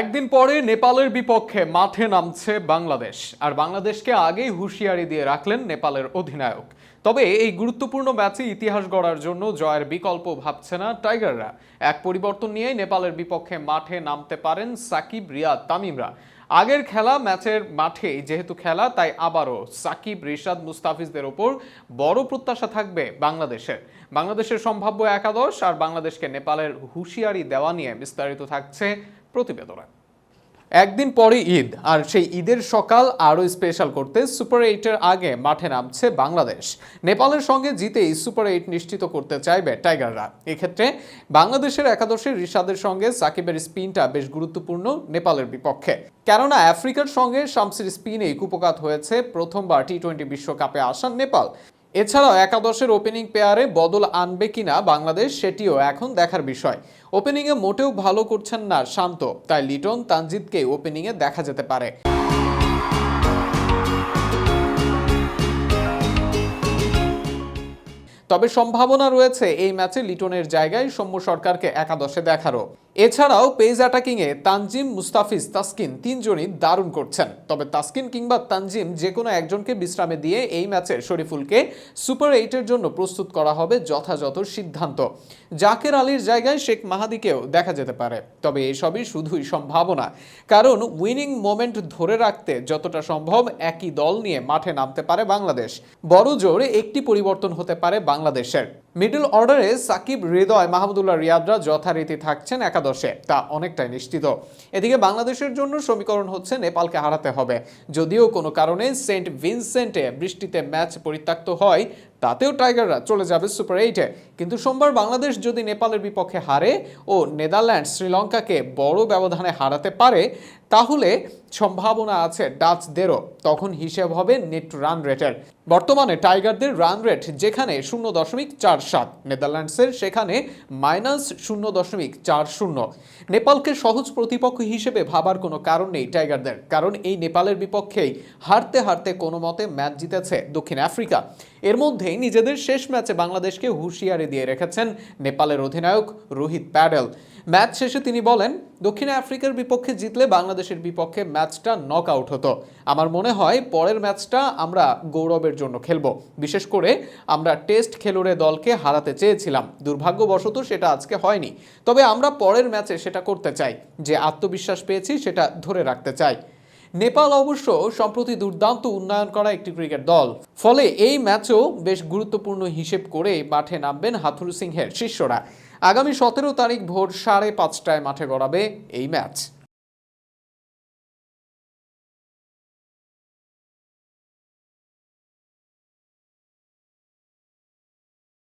একদিন পরে নেপালের বিপক্ষে মাঠে নামছে বাংলাদেশ, আর বাংলাদেশকে আগেই হুঁশিয়ারি দিয়ে রাখলেন নেপালের অধিনায়ক। তবে এই গুরুত্বপূর্ণ ম্যাচে ইতিহাস গড়ার জন্য জয়ের বিকল্প ভাবছে না টাইগাররা। এক পরিবর্তন নিয়েই নেপালের বিপক্ষে মাঠে নামতে পারেন সাকিব রিয়াদ তামিমরা। আগের খেলা ম্যাচের মাঠে যেহেতু খেলা, তাই আবারও সাকিব, রিশাদ, মুস্তাফিজদের ওপর বড় প্রত্যাশা থাকবে বাংলাদেশের। বাংলাদেশের সম্ভাব্য একাদশ আর বাংলাদেশকে নেপালের হুঁশিয়ারি দেওয়া নিয়ে বিস্তারিত থাকছে প্রতিবেদনে। একদিন পরে ঈদ, আর সেই ঈদের সকাল আরও স্পেশাল করতে সুপার এইটের আগে মাঠে নামছে বাংলাদেশ। নেপালের সঙ্গে জিতেই সুপার এইট নিশ্চিত করতে চাইবে টাইগাররা। এক্ষেত্রে বাংলাদেশের একাদশে রিশাদের সঙ্গে সাকিবের স্পিনটা বেশ গুরুত্বপূর্ণ নেপালের বিপক্ষে। কেননা আফ্রিকার সঙ্গে শামসির স্পিনেই কুপকাত হয়েছে প্রথমবার টি টোয়েন্টি বিশ্বকাপে আসার নেপাল। এছাড়াও একাদশের ওপেনিং পেয়ারে বদল আনবে কিনা বাংলাদেশ সেটিও এখন দেখার বিষয়। ওপেনিংয়ে মোটেও ভালো করছেন না শান্ত, তাই লিটন তানজিদকে ওপেনিংয়ে দেখা যেতে পারে। তবে সম্ভাবনা রয়েছে এই ম্যাচে লিটনের জায়গায় সৌম্য সরকারকে একাদশে দেখারও। এছাড়াও পেজ অ্যাটাকিংয়ে তানজিম, মুস্তাফিজ, তাসকিন তিনজনই দারুণ করছেন। তবে তাসকিন কিংবা তানজিম যে কোনো একজনকে বিশ্রামে দিয়ে এই ম্যাচে শরীফুলকে সুপার এইটের জন্য প্রস্তুত করা হবে যথাযথ সিদ্ধান্ত। জাকের আলীর জায়গায় শেখ মাহাদিকেও দেখা যেতে পারে। তবে এসবই শুধুই সম্ভাবনা। কারণ উইনিং মোমেন্ট ধরে রাখতে যতটা সম্ভব একই দল নিয়ে মাঠে নামতে পারে বাংলাদেশ। বড় জোরে একটি পরিবর্তন হতে পারে বাংলাদেশের। মিডল অর্ডারে সাকিব, হৃদয় মাহমুদুল্লাহ রিয়াদরা যথারীতি থাকছেন একাদশে, তা অনেকটাই নিশ্চিত। এদিকে বাংলাদেশের জন্য সমীকরণ হচ্ছে নেপালকে হারাতে হবে। যদিও কোনো কারণে সেন্ট ভিনসেন্টে বৃষ্টিতে ম্যাচ পরিত্যক্ত হয় তাতেও টাইগাররা চলে যাবে সুপার এইটে কিন্তু সোমবার বাংলাদেশ যদি নেপালের বিপক্ষে হারে ও নেদারল্যান্ড শ্রীলঙ্কাকে বড় ব্যবধানে হারাতে পারে, তাহলে সম্ভাবনা আছে ডাচদেরও। তখন হিসেব হবে নেট রান রেটের। বর্তমানে টাইগারদের রান রেট যেখানে শূন্য দশমিক চার সাত, নেদারল্যান্ডসের সেখানে মাইনাস শূন্য দশমিক চার শূন্য। নেপালকে সহজ প্রতিপক্ষ হিসেবে ভাবার কোনো কারণ নেই টাইগারদের, কারণ এই নেপালের বিপক্ষেই হারতে হারতে কোনো মতে ম্যাচ জিতেছে দক্ষিণ আফ্রিকা। এর মধ্যেই নিজেদের শেষ ম্যাচে বাংলাদেশকে হুঁশিয়ারি দিয়ে রেখেছেন নেপালের অধিনায়ক রোহিত প্যাডেল। ম্যাচ শেষে তিনি বলেন, দক্ষিণ আফ্রিকার বিপক্ষে জিতলে বাংলাদেশের বিপক্ষে ম্যাচটা নক আউট হতো। আমার মনে হয় পরের ম্যাচটা আমরা গৌরবের জন্য খেলব। বিশেষ করে আমরা টেস্ট খেলুড়ে দলকে হারাতে চেয়েছিলাম। দুর্ভাগ্যবশত সেটা আজকে হয়নি। তবে আমরা পরের ম্যাচে সেটা করতে চাই। যে আত্মবিশ্বাস পেয়েছি সেটা ধরে রাখতে চাই। নেপাল অবশ্য সম্প্রতি দুর্দান্ত উন্নয়ন করা একটি ক্রিকেট দল। ফলে এই ম্যাচও বেশ গুরুত্বপূর্ণ হিসেব করে মাঠে নামবেন হাথুরু সিংহের শিষ্যরা। আগামী সতেরো তারিখ ভোর সাড়ে পাঁচটায় মাঠে গড়াবে এই ম্যাচ।